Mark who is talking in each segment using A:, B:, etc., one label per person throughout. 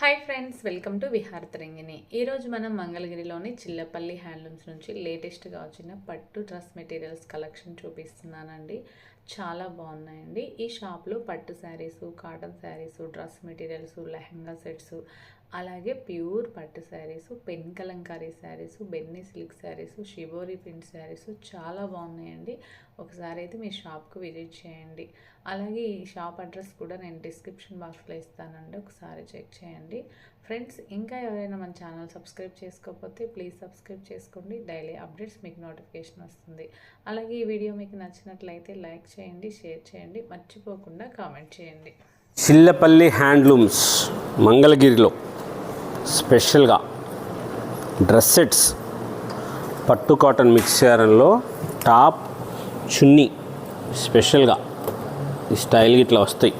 A: Hi friends welcome to Vihar Tarangini ఈరోజు మనం మంగళగిరిలోని చిల్లపల్లి హ్యాండ్లూమ్స్ నుంచి లేటెస్ట్గా వచ్చిన పట్టు డ్రెస్ మెటీరియల్స్ కలెక్షన్ చూపిస్తున్నానండి. చాలా బాగున్నాయండి. ఈ షాప్లో పట్టు saris cotton saris dress materials lehenga sets అలాగే ప్యూర్ పట్టు saris pen Kalamkari saris Benny silk saris shibori print saris చాలా బాగున్నాయండి. ఒకసారి అయితే మీ షాప్కి విజిట్ చేయండి. అలాగే ఈ షాప్ అడ్రస్ కూడా నేను డిస్క్రిప్షన్ బాక్స్లో ఇస్తానండి. ఒకసారి చెక్ చేయండి. ఫ్రెండ్స్ ఇంకా ఎవరైనా మన ఛానల్ సబ్స్క్రైబ్ చేసుకోకపోతే ప్లీజ్ సబ్స్క్రైబ్ చేసుకోండి. డైలీ అప్డేట్స్ మీకు నోటిఫికేషన్ వస్తుంది. అలాగే ఈ వీడియో మీకు నచ్చినట్లయితే లైక్ చేయండి షేర్ చేయండి. మర్చిపోకుండా కామెంట్ చేయండి.
B: చిల్లపల్లి హ్యాండ్లూమ్స్ మంగళగిరిలో స్పెషల్గా డ్రెస్ సెట్స్ పట్టు కాటన్ మిక్సర్లో టాప్ చున్నీ స్పెషల్గా ఈ స్టైల్కి ఇట్లా వస్తాయి.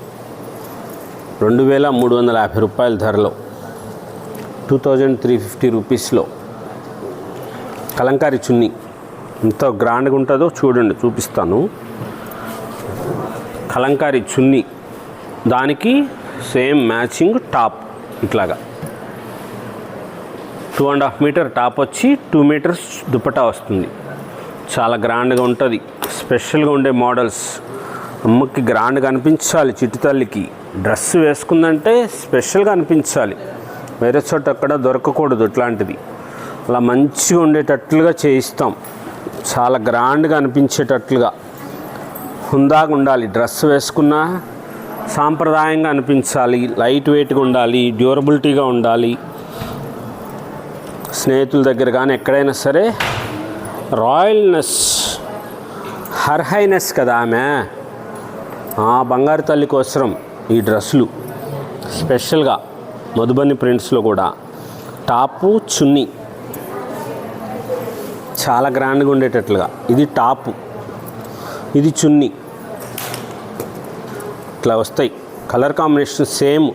B: రెండు వేల మూడు వందల యాభై రూపాయల ధరలో టూ థౌజండ్ త్రీ ఫిఫ్టీ రూపీస్లో కలంకారీ చున్నీ. ఎంత గ్రాండ్గా ఉంటుందో చూడండి చూపిస్తాను. కలంకారీ చున్నీ దానికి సేమ్ మ్యాచింగ్ టాప్ ఇట్లాగా. Two and half meter top వచ్చి టూ మీటర్స్ దుపటా వస్తుంది. చాలా గ్రాండ్గా ఉంటుంది. స్పెషల్గా ఉండే మోడల్స్. అమ్మకి గ్రాండ్గా అనిపించాలి చిట్టు తల్లికి. డ్రెస్ వేసుకుందంటే స్పెషల్గా అనిపించాలి. వేరే చోట అక్కడ దొరకకూడదు ఇట్లాంటిది. అలా మంచిగా ఉండేటట్లుగా చేయిస్తాం. చాలా గ్రాండ్గా అనిపించేటట్లుగా. హుందాగా ఉండాలి. డ్రెస్ వేసుకున్నా సాంప్రదాయంగా అనిపించాలి లైట్ వెయిట్గా ఉండాలి డ్యూరబిలిటీగా ఉండాలి. స్నేహితుల దగ్గర కానీ ఎక్కడైనా సరే రాయల్నెస్ హర్హైనెస్ కదా ఆమె. ఆ బంగారు తల్లి కోసరం ఈ డ్రెస్సులు. స్పెషల్గా మధుబని ప్రింట్స్లో కూడా. టాపు చున్నీ. చాలా గ్రాండ్గా ఉండేటట్లుగా. ఇది టాపు. ఇది చున్నీ. ఇట్లా వస్తాయి. కలర్ కాంబినేషన్ సేమ్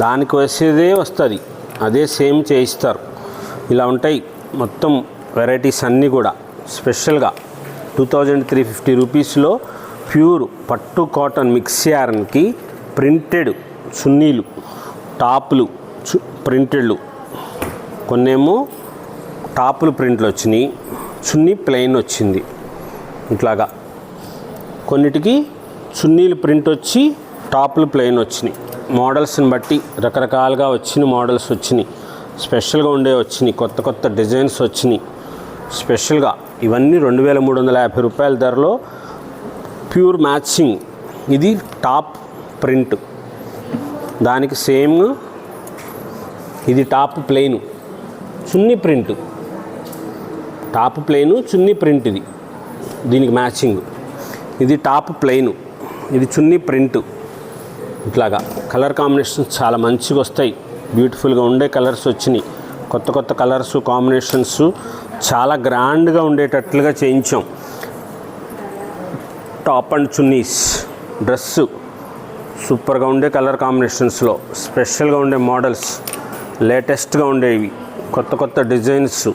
B: దానికి వచ్చేదే వస్తుంది. అదే సేమ్ చేయిస్తారు. ఇలా ఉంటాయి మొత్తం వెరైటీస్ అన్నీ కూడా. స్పెషల్గా టూ థౌజండ్ త్రీ ఫిఫ్టీ రూపీస్లో ప్యూర్ పట్టు కాటన్ మిక్స్ యారన్కి ప్రింటెడ్ చున్నీలు టాపులు ప్రింటెడ్లు. కొన్నేమో టాపులు ప్రింట్లు వచ్చినాయి చున్నీ ప్లెయిన్ వచ్చింది. ఇట్లాగా. కొన్నిటికి చున్నీలు ప్రింట్ వచ్చి టాప్లు ప్లెయిన్ వచ్చినాయి. మోడల్స్ని బట్టి రకరకాలుగా వచ్చిన మోడల్స్ వచ్చినాయి. స్పెషల్గా ఉండే వచ్చినాయి. కొత్త కొత్త డిజైన్స్ వచ్చినాయి. స్పెషల్గా ఇవన్నీ రెండు వేల మూడు వందల యాభై రూపాయల ధరలో ప్యూర్ మ్యాచింగ్. ఇది టాప్ ప్రింట్. దానికి సేమ్ ఇది top plain. Chunni print. Top plain chunni print ఇది. దీనికి మ్యాచింగ్. ఇది టాప్ ప్లెయిన్. ఇది చున్నీ ప్రింట్. ఇట్లాగా కలర్ కాంబినేషన్స్ చాలా మంచిగా వస్తాయి. బ్యూటిఫుల్గా ఉండే కలర్స్ వచ్చినాయి. కొత్త కొత్త కలర్స్ కాంబినేషన్స్ చాలా గ్రాండ్గా ఉండేటట్లుగా చేయించాం. టాప్ అండ్ చున్నీస్ డ్రెస్సు సూపర్గా ఉండే కలర్ కాంబినేషన్స్లో స్పెషల్గా ఉండే మోడల్స్ లేటెస్ట్గా ఉండేవి. కొత్త కొత్త designs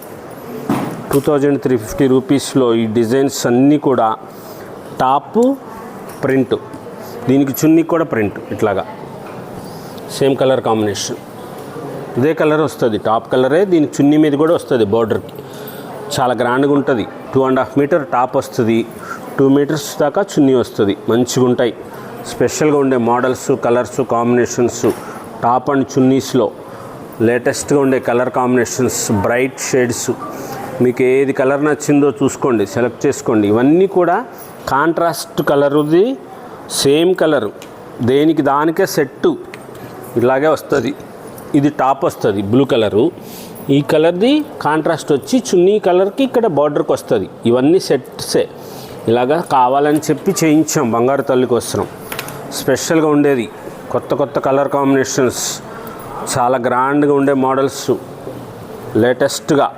B: two thousand three fifty రూపీస్లో ఈ డిజైన్స్ అన్నీ కూడా టాప్ ప్రింట్. దీనికి చున్నీ కూడా ప్రింట్ ఇట్లాగా. Same colour combination. ఇదే కలర్ వస్తుంది. టాప్ కలరే దీనికి చున్నీ మీద కూడా వస్తుంది బార్డర్కి చాలా గ్రాండ్గా ఉంటుంది. Two and half meter top వస్తుంది. టూ మీటర్స్ దాకా చున్నీ వస్తుంది. మంచిగా ఉంటాయి. స్పెషల్గా ఉండే models colours combinations top and చున్నీస్లో లేటెస్ట్గా ఉండే కలర్ కాంబినేషన్స్ బ్రైట్ షేడ్స్. మీకు ఏది కలర్ నచ్చిందో చూసుకోండి. సెలెక్ట్ చేసుకోండి. ఇవన్నీ కూడా కాంట్రాస్ట్ కలర్ది సేమ్ కలరు. దేనికి దానికే సెట్టు ఇలాగే వస్తుంది. ఇది టాప్ వస్తుంది బ్లూ కలరు. ఈ కలర్ది కాంట్రాస్ట్ వచ్చి చున్నీ కలర్కి ఇక్కడ బార్డర్కి వస్తుంది. ఇవన్నీ సెట్సే. ఇలాగా కావాలని చెప్పి చేయించాం బంగారు తల్లి కోసం. స్పెషల్గా ఉండేది కొత్త కొత్త కలర్ కాంబినేషన్స్. చాలా గ్రాండ్గా ఉండే మోడల్స్. లేటెస్ట్గా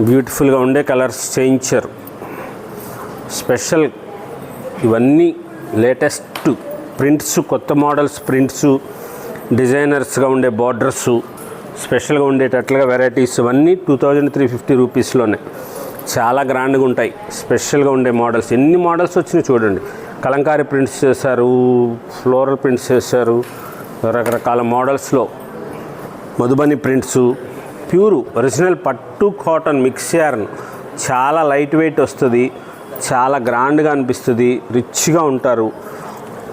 B: బ్యూటిఫుల్గా ఉండే కలర్స్ చేయించారు. స్పెషల్ ఇవన్నీ లేటెస్ట్ ప్రింట్స్ కొత్త మోడల్స్ ప్రింట్స్ డిజైనర్స్గా ఉండే బార్డర్స్ స్పెషల్గా ఉండేటట్లుగా వెరైటీస్ ఇవన్నీ టూ థౌజండ్ త్రీ ఫిఫ్టీ రూపీస్లోనే. చాలా గ్రాండ్గా ఉంటాయి. స్పెషల్గా ఉండే మోడల్స్. ఎన్ని మోడల్స్ వచ్చినాయి చూడండి. కలంకారీ ప్రింట్స్ చేశారు ఫ్లోరల్ ప్రింట్స్ చేశారు రకరకాల మోడల్స్లో. మధుబని ప్రింట్స్ ప్యూర్ ఒరిజినల్ పట్టు కాటన్ మిక్స్ యార్న్. చాలా లైట్ వెయిట్ వస్తుంది. చాలా గ్రాండ్గా అనిపిస్తుంది రిచ్గా ఉంటారు.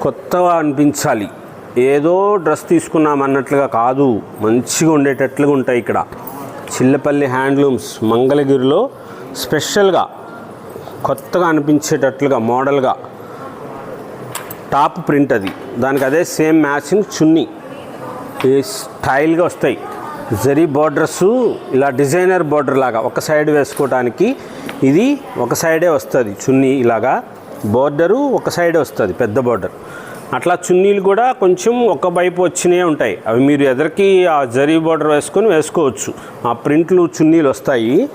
B: కొత్తగా అనిపించాలి. ఏదో డ్రెస్ తీసుకున్నాం అన్నట్లుగా కాదు మంచిగా ఉండేటట్లుగా ఉంటాయి ఇక్కడ. చిల్లపల్లి హ్యాండ్లూమ్స్ మంగళగిరిలో స్పెషల్గా కొత్తగా అనిపించేటట్లుగా మోడల్గా. టాప్ ప్రింట్ అది. దానికి అదే సేమ్ మ్యాచింగ్ చున్నీ. ఈ స్టైల్గా వస్తాయి. జరీ బార్డర్స్ ఇలా డిజైనర్ బార్డర్ లాగా ఒక సైడ్ వేసుకోవడానికి ఇది ఒక సైడే వస్తుంది చున్నీ ఇలాగా. బోర్డరు ఒక సైడే వస్తుంది పెద్ద బోర్డర్. అట్లా చున్నీలు కూడా కొంచెం ఒక వైపు వచ్చినే ఉంటాయి. అవి మీరు ఎదరికి ఆ జరీ బోర్డర్ వేసుకొని వేసుకోవచ్చు. ఆ ప్రింట్లు చున్నీలు వస్తాయి.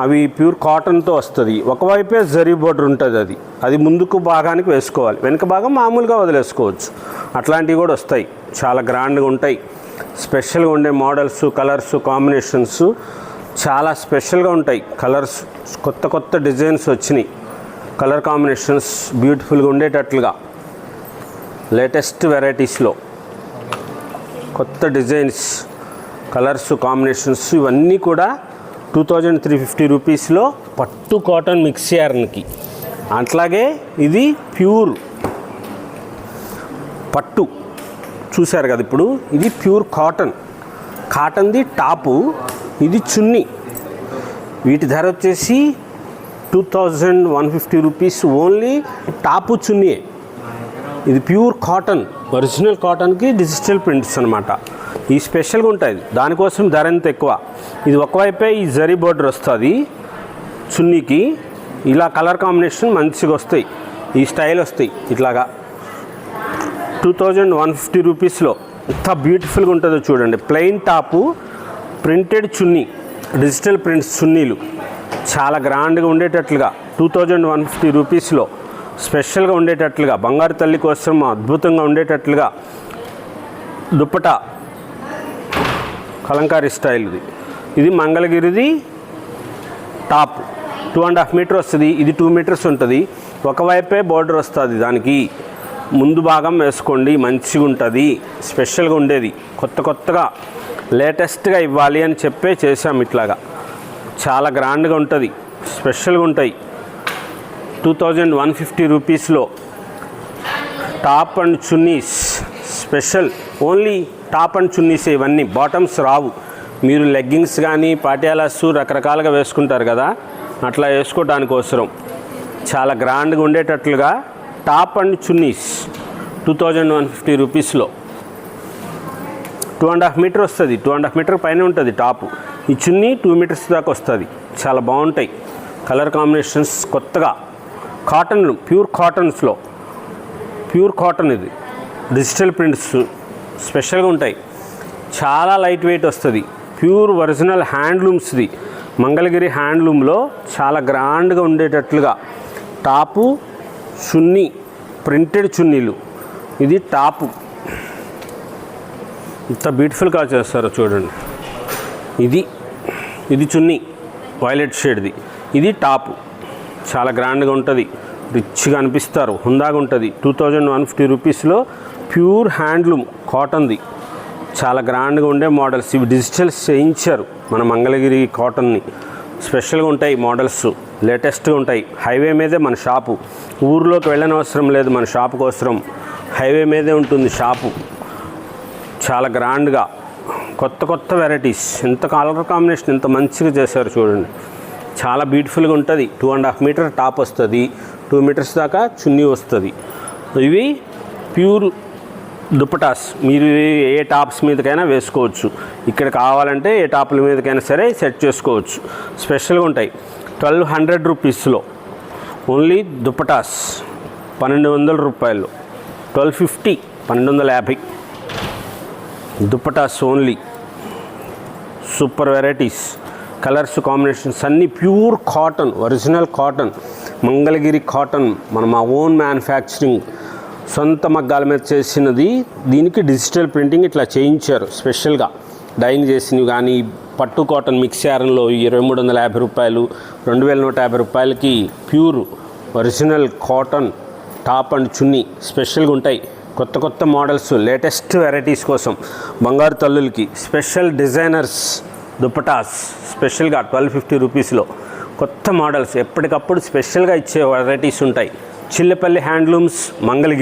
B: అవి ప్యూర్ కాటన్తో వస్తుంది. ఒకవైపే జరీ బోర్డర్ ఉంటుంది అది. అది ముందుకు భాగానికి వేసుకోవాలి. వెనక భాగం మామూలుగా వదిలేసుకోవచ్చు. అట్లాంటివి కూడా వస్తాయి. చాలా గ్రాండ్గా ఉంటాయి. స్పెషల్గా ఉండే మోడల్స్ కలర్స్ కాంబినేషన్స్ చాలా స్పెషల్గా ఉంటాయి. కలర్స్ కొత్త కొత్త డిజైన్స్ వచ్చినాయి. కలర్ కాంబినేషన్స్ బ్యూటిఫుల్గా ఉండేటట్లుగా. లేటెస్ట్ వెరైటీస్లో. కొత్త డిజైన్స్ కలర్స్ కాంబినేషన్స్ ఇవన్నీ కూడా టూ థౌజండ్ త్రీ ఫిఫ్టీ రూపీస్లో పట్టు కాటన్ మిక్స్ యార్న్కి. అట్లాగే ఇది ప్యూర్ పట్టు. చూశారు కదా ఇప్పుడు? ఇది ప్యూర్ కాటన్. కాటన్ది టాపు ఇది చున్నీ. వీటి ధర వచ్చేసి two thousand one fifty rupees only top చున్నీయే. ఇది ప్యూర్ కాటన్ ఒరిజినల్ కాటన్కి డిజిటల్ ప్రింట్స్ అనమాట ఈ స్పెషల్గా ఉంటుంది దానికోసం ధర ఎంత ఎక్కువ? ఇది ఒకవైపే ఈ జరీ బోర్డర్ వస్తుంది చున్నీకి. ఇలా కలర్ కాంబినేషన్ మంచిగా వస్తాయి. ఈ స్టైల్ వస్తాయి ఇట్లాగా. టూ థౌజండ్ వన్ ఫిఫ్టీ రూపీస్లో ఎంత బ్యూటిఫుల్గా ఉంటుందో చూడండి. Plain top printed chunni digital prints చున్నీలు. చాలా గ్రాండ్గా ఉండేటట్లుగా టూ థౌజండ్ వన్ ఫిఫ్టీ రూపీస్లో స్పెషల్గా ఉండేటట్లుగా బంగారు తల్లి కోసం అద్భుతంగా ఉండేటట్లుగా దుప్పటా కలంకారీ స్టైల్ది ఇది మంగళగిరిది top two and half meter వస్తుంది. ఇది టూ మీటర్స్ ఉంటుంది. ఒకవైపే బోర్డర్ వస్తుంది దానికి. ముందు భాగం వేసుకోండి మంచిగా ఉంటుంది స్పెషల్గా ఉండేది. కొత్త కొత్తగా లేటెస్ట్గా ఇవ్వాలి అని చెప్పే చేసాం ఇట్లాగా. చాలా గ్రాండ్గా ఉంటుంది స్పెషల్గా ఉంటాయి. టూ థౌజండ్ వన్ ఫిఫ్టీ రూపీస్లో top and chunnis special. Only top and chunnis ఇవన్నీ బాటమ్స్ రావు. మీరు లెగ్గింగ్స్ కానీ పాటియాలాస్ రకరకాలుగా వేసుకుంటారు కదా అట్లా వేసుకోవడానికి అవసరం. చాలా గ్రాండ్గా ఉండేటట్లుగా top and chunnis two thousand one fifty రూపీస్లో. టూ అండ్ హాఫ్ మీటర్ వస్తుంది. టూ అండ్ హాఫ్ మీటర్ పైన ఉంటుంది టాప్. ఈ చున్నీ టూ మీటర్స్ దాకా వస్తుంది. చాలా బాగుంటాయి. కలర్ కాంబినేషన్స్ కొత్తగా. కాటన్లు ప్యూర్ కాటన్స్లో. ప్యూర్ కాటన్ ఇది. డిజిటల్ ప్రింట్స్ స్పెషల్గా ఉంటాయి. చాలా లైట్ వెయిట్ వస్తుంది. ప్యూర్ ఒరిజినల్ హ్యాండ్లూమ్స్ది. మంగళగిరి హ్యాండ్లూమ్లో చాలా గ్రాండ్గా ఉండేటట్లుగా. టాపు చున్నీ ప్రింటెడ్ చున్నీలు. ఇది టాపు. ఇంత బ్యూటిఫుల్గా చేస్తారో చూడండి. ఇది ఇది చున్నీ వైలెట్ షేడ్ది. ఇది టాపు. చాలా గ్రాండ్గా ఉంటుంది. రిచ్గా అనిపిస్తారు. హుందాగా ఉంటుంది. టూ థౌజండ్ వన్ ఫిఫ్టీ రూపీస్లో ప్యూర్ హ్యాండ్లూమ్ కాటన్ది. చాలా గ్రాండ్గా ఉండే మోడల్స్. ఇవి డిజిటల్ చేయించారు మన మంగళగిరి కాటన్ని. స్పెషల్గా ఉంటాయి మోడల్స్. లేటెస్ట్గా ఉంటాయి. హైవే మీదే మన షాపు. ఊర్లోకి వెళ్ళని అవసరం లేదు మన షాపుకి అవసరం హైవే మీదే ఉంటుంది షాపు. చాలా గ్రాండ్గా. కొత్త కొత్త వెరైటీస్. ఇంత కలర్ కాంబినేషన్ ఇంత మంచిగా చేశారు చూడండి. చాలా బ్యూటిఫుల్గా ఉంటుంది. Two and half meter top వస్తుంది. టూ మీటర్స్ దాకా చున్నీ వస్తుంది. ఇవి ప్యూర్ దుప్పటాస్. మీరు ఏ టాప్స్ మీదకైనా వేసుకోవచ్చు. ఇక్కడ కావాలంటే ఏ టాప్ల మీదకైనా సరే సెట్ చేసుకోవచ్చు. స్పెషల్గా ఉంటాయి. ట్వెల్వ్ హండ్రెడ్ రూపీస్లో ఓన్లీ దుపటాస్ పన్నెండు వందల రూపాయలు. ట్వెల్వ్ ఫిఫ్టీ పన్నెండు వందల యాభై. Dupattas only. Super varieties. Colours combinations అన్నీ pure cotton original cotton Mangalagiri cotton మన మా ఓన్ మ్యానుఫ్యాక్చరింగ్. సొంత మగ్గాల మీద చేసినది దీనికి డిజిటల్ ప్రింటింగ్ ఇట్లా చేయించారు స్పెషల్గా. డైయింగ్ చేసినవి కానీ పట్టు కాటన్ మిక్స్ యారంలో ఇరవై మూడు వందల యాభై రూపాయలు రెండు వేల నూట యాభై రూపాయలకి pure original cotton top and chunni స్పెషల్గా ఉంటాయి. కొత్త కొత్త మోడల్స్ లేటెస్ట్ వెరైటీస్ కోసం బంగారు తల్లులకి స్పెషల్ డిజైనర్స్ దుపటాస్ స్పెషల్గా ట్వెల్వ్ ఫిఫ్టీ రూపీస్లో కొత్త మోడల్స్ ఎప్పటికప్పుడు స్పెషల్గా ఇచ్చే వెరైటీస్ ఉంటాయి. చిల్లపల్లి హ్యాండ్లూమ్స్ మంగళగిరి.